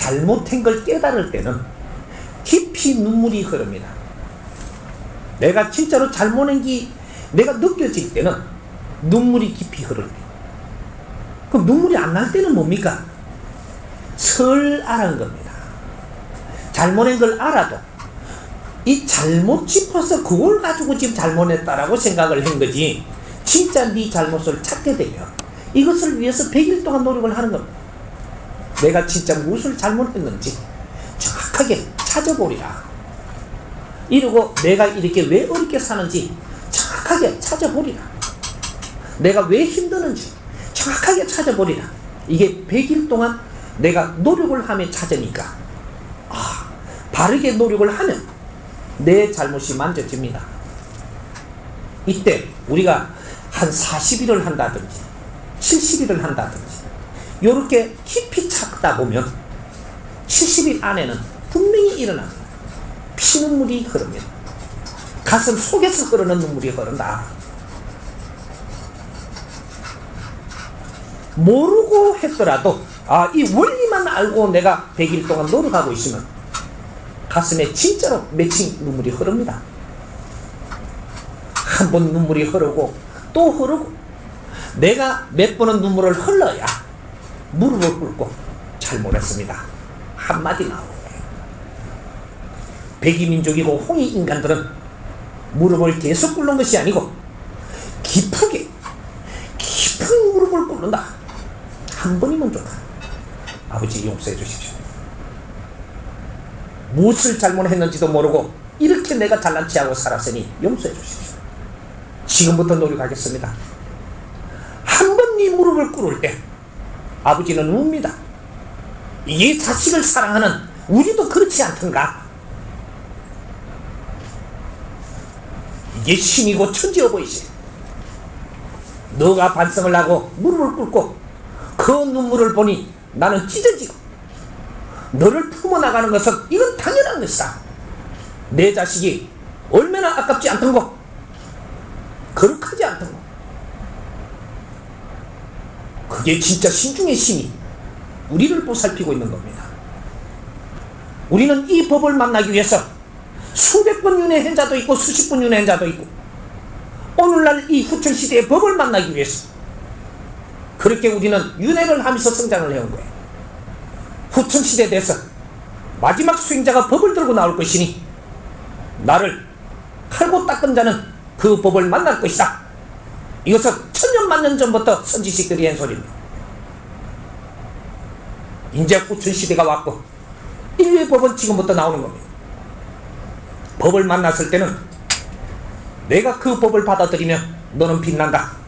잘못한 걸 깨달을 때는 깊이 눈물이 흐릅니다. 내가 진짜로 잘못한 게 내가 느껴질 때는 눈물이 깊이 흐를 때. 그럼 눈물이 안 날 때는 뭡니까? 설 알은 겁니다. 잘못한 걸 알아도 이 잘못 짚어서 그걸 가지고 지금 잘못했다라고 생각을 한 거지. 진짜 네 잘못을 찾게 되면 이것을 위해서 100일 동안 노력을 하는 겁니다. 내가 진짜 무엇을 잘못했는지 정확하게 찾아보리라. 이러고 내가 이렇게 왜 어렵게 사는지 정확하게 찾아보리라. 내가 왜 힘드는지 정확하게 찾아보리라. 이게 100일 동안 내가 노력을 하며 찾으니까 아, 바르게 노력을 하면 내 잘못이 만져집니다. 이때 우리가 한 40일을 한다든지 70일을 한다든지 이렇게 깊이 찾 다 보면 70일 안에는 분명히 일어납니다. 피눈물이 흐르면 가슴 속에서 흐르는 눈물이 흐른다. 모르고 했더라도 아, 이 원리만 알고 내가 100일 동안 노력하고 있으면 가슴에 진짜로 맺힌 눈물이 흐릅니다. 한 번 눈물이 흐르고 또 흐르고 내가 몇 번은 눈물을 흘러야 무릎을 꿇고 잘못했습니다. 한마디 거예요. 백이민족이고 홍이 인간들은 무릎을 계속 꿇는 것이 아니고 깊게 깊은 무릎을 꿇는다. 한 번이면 좋다. 아버지 용서해 주십시오. 무엇을 잘못했는지도 모르고 이렇게 내가 잘난 체하고 살았으니 용서해 주십시오. 지금부터 노력하겠습니다. 한 번 네 무릎을 꿇을 때 아버지는 웁니다. 이 자식을 사랑하는 우리도 그렇지 않던가? 이게 신이고 천지여 보이지. 너가 반성을 하고 무릎을 꿇고 그 눈물을 보니 나는 찢어지고 너를 품어나가는 것은 이건 당연한 것이다. 내 자식이 얼마나 아깝지 않던고 거룩하지 않던고 그게 진짜 신중의 신이 우리를 보살피고 있는 겁니다. 우리는 이 법을 만나기 위해서 수백 번 윤회한 자도 있고 수십 번 윤회한 자도 있고 오늘날 이 후천 시대의 법을 만나기 위해서 그렇게 우리는 윤회를 하면서 성장을 해온 거예요. 후천 시대에 대해서 마지막 수행자가 법을 들고 나올 것이니 나를 칼고 닦은 자는 그 법을 만날 것이다. 이것은 천년 만년 전부터 선지식들이 한 소리입니다. 이제 후천 시대가 왔고 인류의 법은 지금부터 나오는 겁니다. 법을 만났을 때는 내가 그 법을 받아들이면 너는 빛난다.